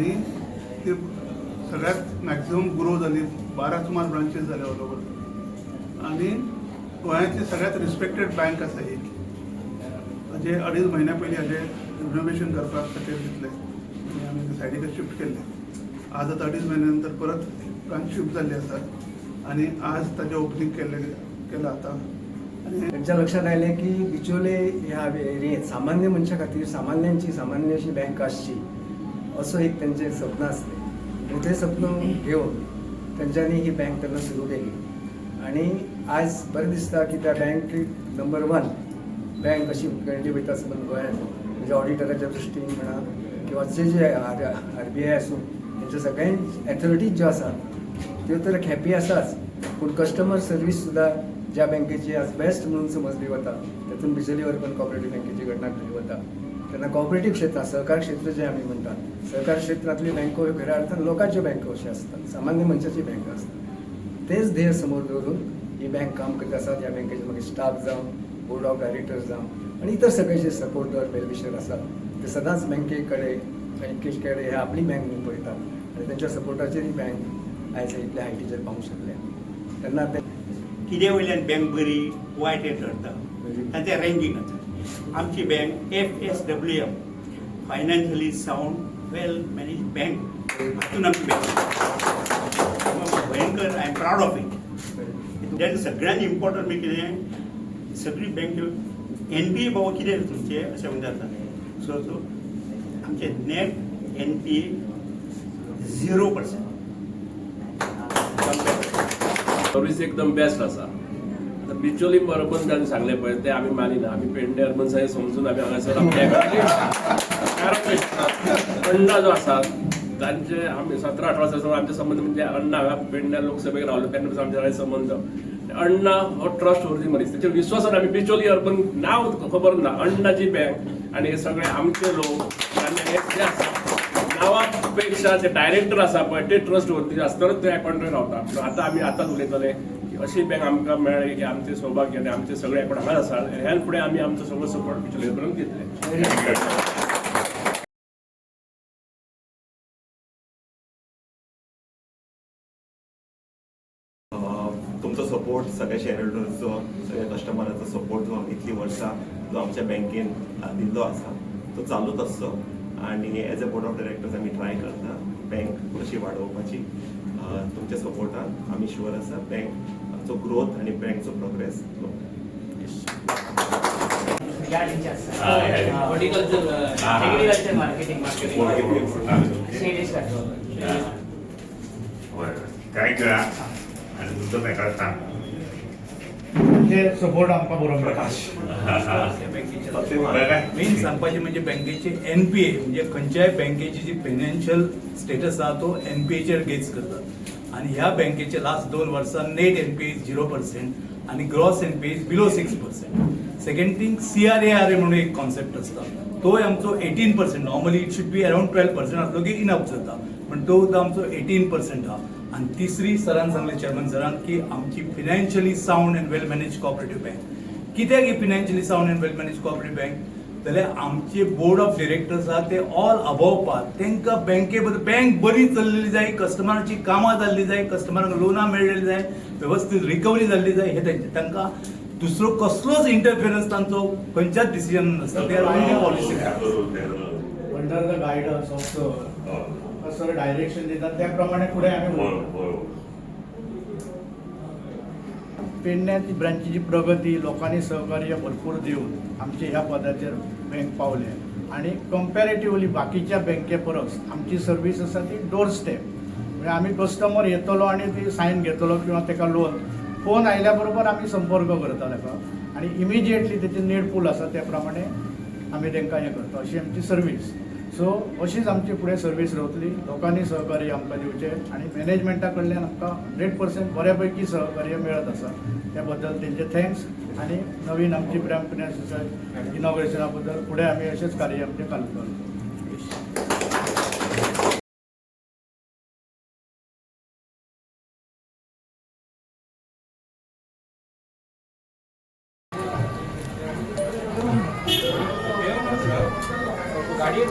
आणि ते सगळ्यात मॅक्झिमम ग्रो झाली बारा सुमार ब्रांचेस झाल्या ऑल ओव्हर आणि गोंयांतली सगळ्यात रिस्पेक्टेड बँक आसा ही जे अडीच महिन्या पयलीं हाजें रिनोवेशन करपाक खातीर घेतलें. आनी आमी ते सायडीक शिफ्ट केल्ले आज आतां अडीच म्हयन्या नंतर परत ब्रांच शिफ्ट जाल्ली आसा आणि आज ताजें ओपनिंग केल्लें केलां आतां. आनी त्यांच्या लक्षात आयलें की बिचोले ह्या एरियेत सामान्य मनशा खातीर सामान्यांची सामान्य अशी बँक आसची असं एक त्यांचे स्वप्न असते. मोठे ते स्वप्न घेऊन त्यांच्यानी ही बँक त्यांना सुरू केली. आणि आज बरें दिसता की त्या बँक नंबर वन बँक अशी उदकाळली वयता आसतना गोंयांत म्हणजे ऑडिटराच्या दृश्टीन म्हणा किंवा जे जे आर आर बी आय आसूं त्यांच्या सगळ्यां ॲथॉरिटीज ज्यो आसा त्यो तर हॅपी आसाच पूण कस्टमर सर्वीस सुद्धा ज्या बँकेची आज बेस्ट म्हणून समजली वता तातूंत बिजली पण कॉपरेटीव बँकेची घटना केली वता तेन्ना कॉपरेटीव क्षेत्रात सहकार क्षेत्र जे आमी म्हणटात सहकार क्षेत्रातली बँको ह्यो खऱ्या अर्थान लोकांच्यो बँको अशी आसतात सामान्य मनशाची बँक आसता तेच ध्येय समोर दवरून ही बँक काम करत आसा या बँकेचे मागीर स्टाफ जावं बोर्ड ऑफ डायरेक्टर्स जावं आणि इतर सगळे जे सपोर्टर वेलविशर आसात ते सदांच बँके कडेन ह्या कडेन हे आपली बँक म्हणून पळयतात आणि त्यांच्या सपोर्टाचेर ही बँक आयज इतल्या हायटीचेर पावूंक शकल्या. तेन्ना ते कितें वयल्यान बँक बरी वायट हें ठरता? तांचें रँकींग आसा आमची bank F S W M financially sound well manage bank हातून आमची बँक भयंकर I am proud of it that सगळ्यांत इम्पॉर्टंट म्हणजे कितें सगळी बँक एन पी ए बाबा कितें तुमचे? सो सो आमचे net N P A zero percent service एकदम बेस्ट आसा आतां बिचोली अर्बन सांगले सांगलें पळय तें आमी मानिना. आमी पेडणे अर्बन साहेब समजून आमी हांगासर कारण अण्णा जो आसा तांचे आमी सतरा अठरा वर्सां आमचे संबंद म्हणजे अण्णा हांगा पेडणे लोकसभेक रावलो तेन्ना पासून आमचे कडेन संबंद अण्णा हो ट्रस्ट व्हरची मनीस तेच्या विश्वासान आमी बिचोली अर्बन नांव खबर ना अण्णाची बँक आनी हे सगळे आमचे लोक आनी हे जे आसा जे डायरेक्टर आसा पळय ते ट्रस्ट व्हरती आसतनाच ते अकाउंट रावता पूण आतां आमी आतांच उलयतले अशी बँक आमकां मेळ्ळी की आमचे सौभाग्य आनी आमचे सगळे एकवट हांगा आसा ह्या फुडें आमी आमचो सगळो सपोर्ट बिचोले करून दितले तुमचो सपोर्ट सगळ्या शेअरहोल्डर्सचो सगळ्या कस्टमरांचो सपोर्ट जो इतली वर्सां जो आमच्या बँकेन दिल्लो आसा तो चालूच आसचो आनी as a board of directors आमी ट्राय करता. बँक कशी वाडोवपाची तुमच्या सपोर्टान आमी शुअर आसा. बँक बँकचो ग्रोथ आनी बँकचो progress horticulture agriculture marketing sales काय करा? आणि तुमचं मेकळा सांग. ते सपोर्ट आमकां बरो मेळटा बरं काय? मेन सांगपाचें म्हणजे बँकेचे एन पी ए म्हणजे खंयच्याय बँकेची जी फायनान्शियल स्टेटस आहा तो एन पी एचेर गेज करतात. आणि ह्या बँकेचे लास्ट दोन वर्सां net N P zero percent आणि gross N P below six percent second thing C R A R A म्हणून एक कॉन्सेप्ट आसता तोय आमचो eighteen percent normally it should be around twelve percent आसलो की इनअप जाता. पण तो सुद्दां आमचो एटीन पर्सेंट हा. आणि तिसरी सरान सांगले चेअरमन सरान की आमची financially sound and well manage cooperative bank कित्याक ही financially sound and well manage cooperative bank जाल्यार आमचे बोर्ड ऑफ डिरेक्टर्स आहा ते ऑल अबव पार तांकां बँके बद्दल बँक बरी चललेली जाय कस्टमरांची कामां जाल्ली जाय कस्टमरांक लोनां मेळलेली जाय वेवस्थीत रिकवरी जाल्ली जाय हे तांचे तांकां दुसरो कसलोच इंटरफिरन्स तांचो खंयच्याच डिसिजन नासता. ते only policy under the guidance of the sir direction दितात. त्या प्रमाणे फुडें आमी. पेडण्याची ब्रँचीची प्रगती लोकांनी सहकार्य भरपूर देऊन आमचे ह्या पदाचेर बँक पावले. आणि कंपॅरेटिव्हली बाकीच्या बँके परस आमची सर्वीस आसा ती डोर स्टेप म्हणजे आमी कस्टमर येतलो आणि ती सायन घेतलो किंवा ताका लोन फोन आयल्या बरोबर आमी संपर्क करता ताका आणि इमिजिएटली तेचे नेट पूल आसा त्या प्रमाणे आमी तांकां हें करता. अशी आमची सर्वीस सो अशीच आमची फुडें सर्वीस रावतली लोकांनी सहकार्य आमकां दिवचें आनी मॅनेजमेंटा कडल्यान आमकां हंड्रेड पर्सेंट बऱ्यापैकी सहकार्य मेळत आसा त्या बद्दल तेंचे थँक्स आनी नवीन आमची ब्रँड फिनान्स इनॉग्रेशना बद्दल फुडें आमी अशेंच कार्य आमचें चालू you. गाड़ी